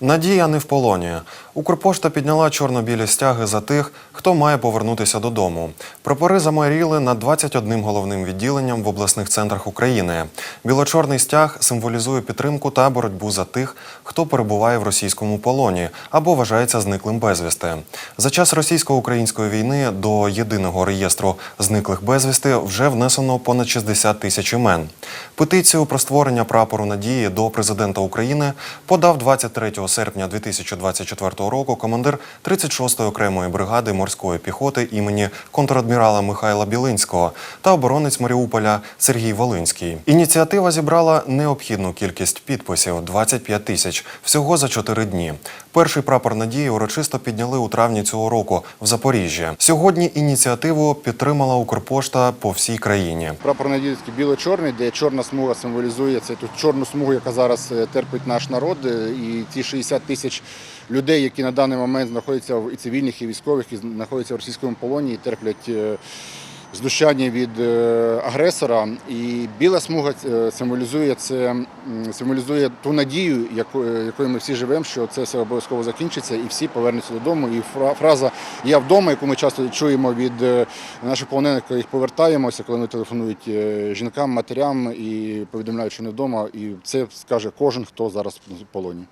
Надія не в полоні. Укрпошта підняла чорно-білі стяги за тих, хто має повернутися додому. Прапори замайоріли над 21 головним відділенням в обласних центрах України. Біло-чорний стяг символізує підтримку та боротьбу за тих, хто перебуває в російському полоні або вважається зниклим безвісти. За час російсько-української війни до єдиного реєстру зниклих безвісти вже внесено понад 60 тисяч імен. Петицію про створення прапору надії до президента України подав 23 серпня 2024 року командир 36-ї окремої бригади морської піхоти імені контрадмірала Михайла Білинського та оборонець Маріуполя Сергій Волинський. Ініціатива зібрала необхідну кількість підписів 25 тисяч всього за 4 дні. Перший прапор надії урочисто підняли у травні цього року в Запоріжжі. Сьогодні ініціативу підтримала Укрпошта по всій країні. Прапор надійський біло-чорний, де чорна смуга символізує це чорну смугу, яка зараз е, терпить наш народ, е, і ті 60 тисяч людей, які на даний момент знаходяться в і цивільних, і військових, і знаходяться в російському полоні, і терплять. е, Знущання від е, агресора, і біла смуга е, символізує це, символізує ту надію, якою, ми всі живемо, що це все обов'язково закінчиться, і всі повернуться додому. І фраза Я вдома, яку ми часто чуємо від наших полонених, коли їх повертаємося, коли вони телефонують жінкам, матерям і повідомляють, що не вдома. І це скаже кожен, хто зараз в полоні.